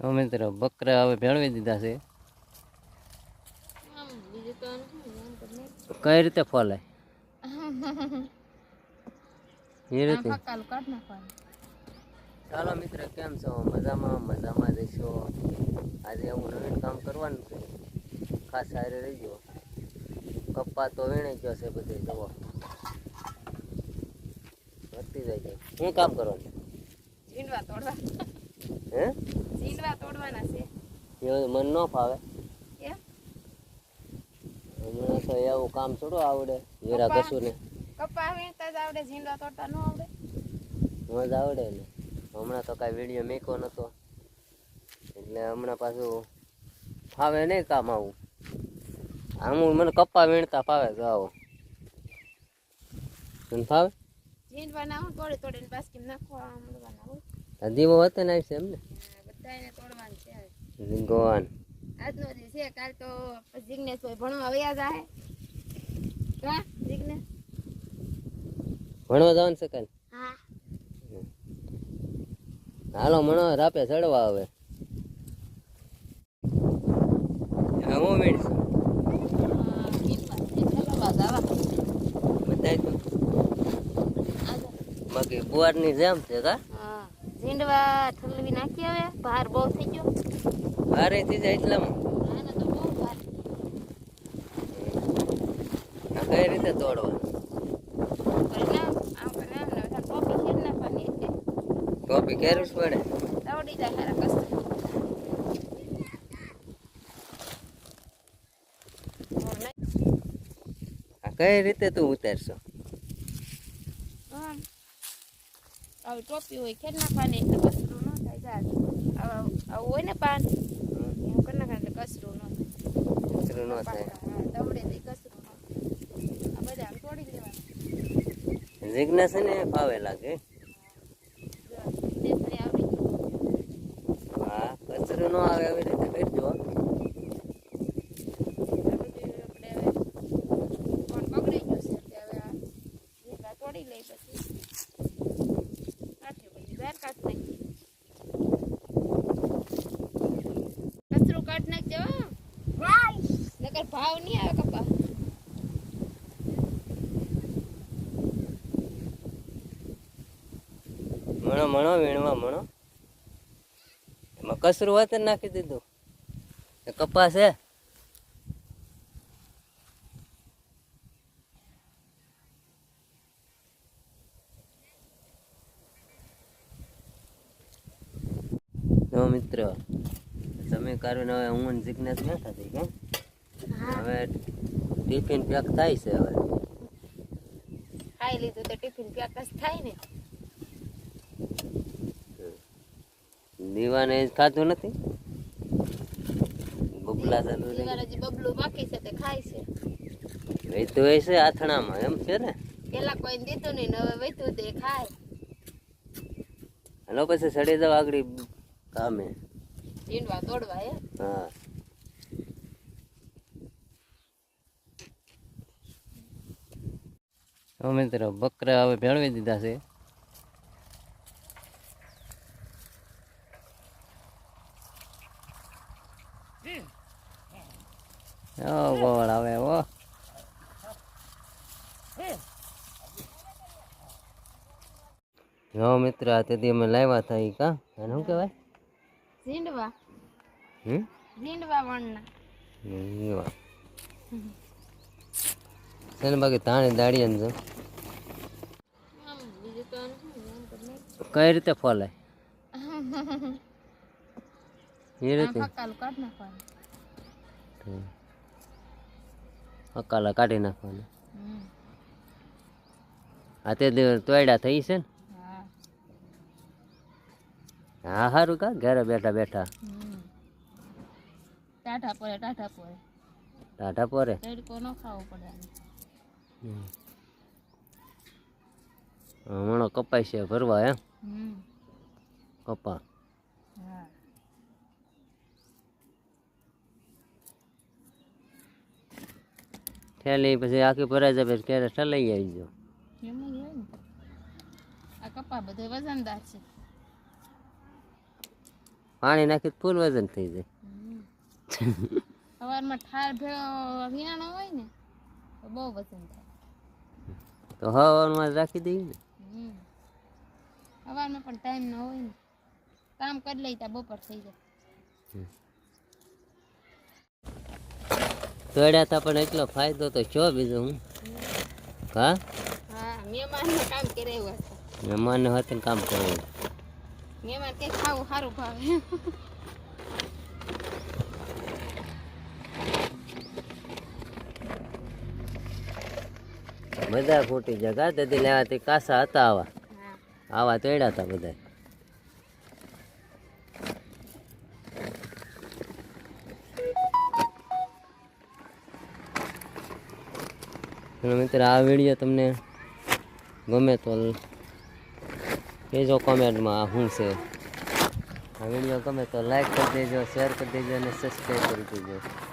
હવે મિત્રો બકરા હવે ભેળવી દીધા છે. કઈ રીતે ફોલે એ રીતે. ચાલો મિત્ર કેમ છો? મજામાં મજામાં જઈશો આજે હું નવીન કામ કરવાનું છે. ખાસ સારે રહીજો. કપ્પા તો વીણી ગયો છે બધે જવો વધતી જાય છે. શું કામ કરવાનું? તોડવા. હે? ઝીંડવા તોડવાના છે. મન ન ફાવે. હમણાં તો એવું કામ થોડું આવડે હીરા. કશું ને કપા વીણતા જ આવડે ઝીંડવા તોડતા ન આવડે. મજા આવડે ને. હમણાં તો કાંઈ વીડિયો મેકો નતો. એટલે હમણાં પાછું ફાવે નહીં કામ આવું. આમ મને કપ્પા વીણતા ફાવે તો આવો. તને ફાવે? ઝીંડવા ના હું તોડી તોડીને બાસ્કીમ નાખવા મળવાના હોય આ દીવો હતો ને? છે બધાને તોડવાનું છે હવે. ગોવાન આજનો છે કાલ તો જિગ્નેશ ભાઈ ભણવા વયા જાય કા જિગ્નેશ? ભણવા જવાનું છે કાલે? હા. હાલો મણો રાપે ચડવા હવે. હા, તો. બાકી બુવારની જેમ છે કા? ઝીંડવા ઠલવી નાખી હવે. ભાર બહુ થઈ ગયો. ભારે થઈ જાય એટલામાં. આને તો બહુ ભાર. આ કઈ રીતે તોડવાનું કોપી કેરવું પડે. તોડી જાય હારા કસ્ત આ કઈ રીતે તું ઉતારશો? આવી ટોપી હોય ખેડ નાખવાની એટલે કચરું ન થાય જાય આવું હોય ને પાન એવું કરી નાખવાનું એટલે કચરું ન થાય કચરું ન થાય હા, દવડે થી કચરું ન થાય આ બધા આમ તોડી લેવાનું જિજ્ઞાસ ને ફાવે લાગે. હા કચરું ન આવે આવી રીતે કરજો આ બધું આપણે હવે કોણ બગડી ગયું છે એટલે હવે આ ઝીંગા તોડી લઈ પછી કાઢી પછી બહાર કાઢ નાખી કચરું કાઢ નાખજો હો. નકર ભાવ નહીં આવે કપા. મણો મણો, વીણવા મણો. એમાં કસરું વાત નાખી દીધું. કપાસ હે મિત્ર, તમે કારણ હવે હું જિજ્ઞાસ ના થતી કે હવે ટિફિન પેક થાય છે હવે. ખાઈ લીધું તો ટિફિન પેક જ થાય ને. દીવાને ખાધું નથી? બબલા ચાલુ છે બબલું બાકી છે તે ખાય છે. એ હોય છે આથણામાં એમ છે ને? પેલા કોઈ દીધું નહીં હવે વૈતું તે ખાય. હલો પછી સડી જાવ આગળ કામે. ઈંડવા તોડવા હે? હા. હવે મિત્રો બકરા હવે ભેળવી દીધા છે. ગોળ આવે ઓ જો મિત્ર આ તેથી અમે લાવ્યા હતા એ કા? એને શું કહેવાય? ઝીંડવા. હમ? ઝીંડવા વણના. એવા બાકી તાણે દાડી. કઈ રીતે ફોલાય? એ રીતે? અકાલા કાઢી નાખવાના. આ તે તોયડા થઈ છે ને? હા. સારું કા? ઘરે બેઠા બેઠા. ટાઢા પડે ટાઢા પડે ટાઢા પોરે? તડકો ન ખાવો પડે. હમણાં કપાય છે ભરવા એમ હમ. કપા. ઠેલી પછી આખી ભરાઈ જાય ક્યારે ઠલાઈ આવી એમ જ હોય ને. આ કપા બધો વજનદાર છે. પાણી નાખી ફૂલ વજન થઈ જાય. સવારમાં ઠાર ભેળો વિયાણો હોય ને તો બહુ વજન થાય. તો હવામાં જ રાખી દઈએ ને. હમ. સવારમાં પણ ટાઈમ ન હોય ને. કામ કરી લઈ ત્યાં બપોર થઈ જાય. તોડ્યા તા પણ એટલો ફાયદો તો છો બીજો હું. હા? હા મહેમાનનું કામ કરે એવું હતું મહેમાન હતું કામ કરવું મહેમાન કે ખાવું સારું ભાવે. બધા ફૂટી જાય. ગા તેથી લેવાથી કાસા હતા આવા. આવા તેડા હતા બધા મિત્ર આ વીડિયો તમને ગમે તો કહેજો કોમેન્ટમાં શું છે. આ વીડિયો ગમે તો લાઈક કરી દેજો શેર કરી દેજો અને સબસ્ક્રાઈબ કરી દેજો.